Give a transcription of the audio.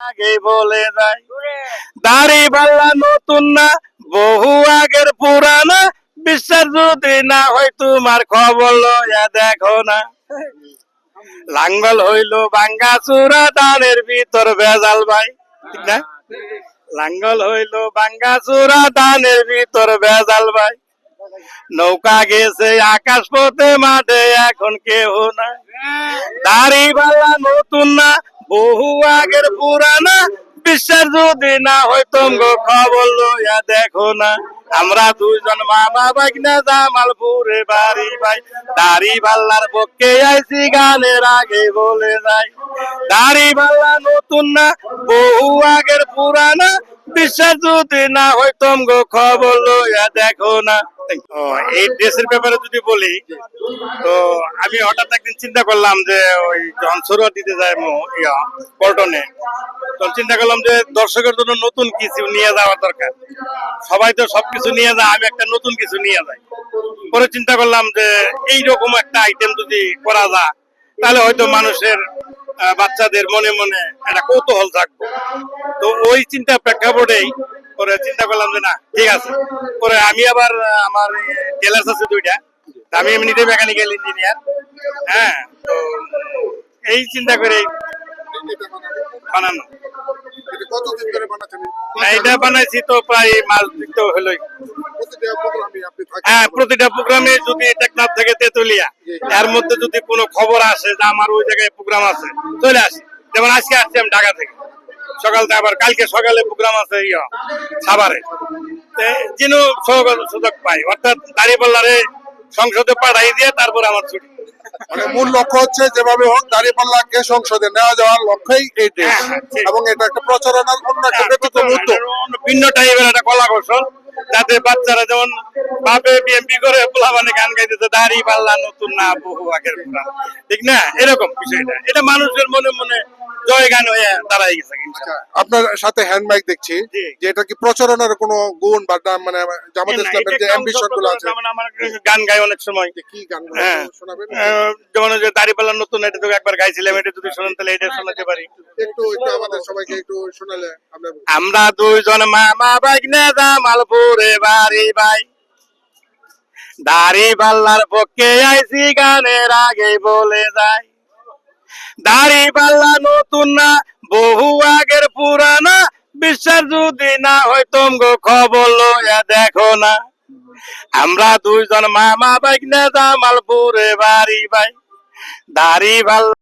আগে বলে যাই। দাড়ি পাল্লা নতুন না বহু আগের পুরানা। বিশ্বাস যদি না হয় তোমার খবর লয়া দেখো না। লাঙ্গল হইল বাঙ্গা চূড়া ধানের ভিতর ভেজাল ভাই। ঠিক না? লাঙ্গল হইল বাঙ্গা চূড়া ধানের ভিতর ভেজাল ভাই। নৌকা গেছে আকাশ পথে মাঠে এখন কেউ না দাড়ি বালা নতুন না বহু আগের পুরানা, বিশ্বাস যদি না হয় তঙ্গ খবর লইয়া দেখো না। আমরা দুইজন মামা বাগনা জামালপুরে বাড়ি ভাই দাড়ি পাল্লার পক্ষে আইছি গানের আগে বলে যাই। দাড়ি পাল্লা নতুন না, বহু আগের পুরানা, বিশ্বাস যদি না হয় তঙ্গ খবর লইয়া দেখো না। এই ড্রেসের ব্যাপারে যদি বলি তো আমি হঠাৎ একদিন চিন্তা করলাম যে ওই যখন দিতে যায় ইয়া পল্টনে তখন চিন্তা করলাম যে দর্শকের জন্য নতুন কিছু নিয়ে যাওয়ার দরকার। সবাই তো সবকিছু নিয়ে যায় আমি একটা নতুন কিছু নিয়ে যাই। পরে চিন্তা করলাম যে এইরকম একটা আইটেম যদি করা যায় তাহলে হয়তো মানুষের বাচ্চাদের মনে মনে একটা কৌতূহল থাকবে তো ওই চিন্তা প্রেক্ষাপটেই পরে চিন্তা করলাম যে না, ঠিক আছে। পরে আমি আবার আমার টেলার্স আছে দুইটা। আমি এমনিতে মেকানিক্যাল ইঞ্জিনিয়ার হ্যাঁ তো এই চিন্তা করে বানানো। হ্যাঁ আমার ওই জায়গায় প্রোগ্রাম আছে, চলে আসি। যেমন আজকে আসছি আমি ঢাকা থেকে। সকালতে আবার কালকে সকালে প্রোগ্রাম আছে ইয়া সাভারে। যেন সুযোগ পাই অর্থাৎ দাঁড়িপাল্লারে সংসদে পাঠাই দিয়ে তারপর আমার ছুটি। মানে মূল লক্ষ্য হচ্ছে যেভাবে হোক দাঁড়িপাল্লাকে সংসদে নেওয়া যাওয়ার লক্ষ্যই এই হ্যাঁ, হ্যাঁ। এবং এটা একটা প্রচারণার অন্য একটা ব্যতিক্রম উদ্যোগ ভিন্ন টাইপের একটা কলা কৌশল যাতে বাচ্চারা যেমন বাপে বিএমপি করে পোলা মানে গান গাইতেছে দাড়ি পাল্লা নতুন না বহু আগের। ঠিক না? এরকম বিষয়টা। এটা মানুষের মনে মনে হয়ে গেছে ইনশাআল্লাহ। আপনার সাথে হ্যান্ড মাইক দেখছি যে এটা কি প্রচারণার কোনো গুণ বা মানে জামাত ইসলামের যে অ্যাম্বিশনগুলো আছে? গান গাই অনেক সময়। কি গান হ্যাঁ। শোনাবেন? যেমন যে দাড়িপাল্লার নতুন এটা তো একবার গাইছিলাম এটা যদি শোনেন তাহলে এটা শোনাতে পারি। একটু একটু আমাদের সবাইকে একটু শোনালে আমরা দুইজন মামা বাইকনে জামালপুরে বাড়ি ভাই। দাড়ি পাল্লার পক্ষে আইছি গানের আগে বলে যাই। দাড়ি পাল্লা নতুন না, বহু আগের পুরানা, বিশ্বাস যদি না হয় তোমগো খবর লইয়া দেখো না। আমরা দুইজন মামা বাইক বাইকনে জামালপুরে বাড়ি বাই দাড়ি পাল্লা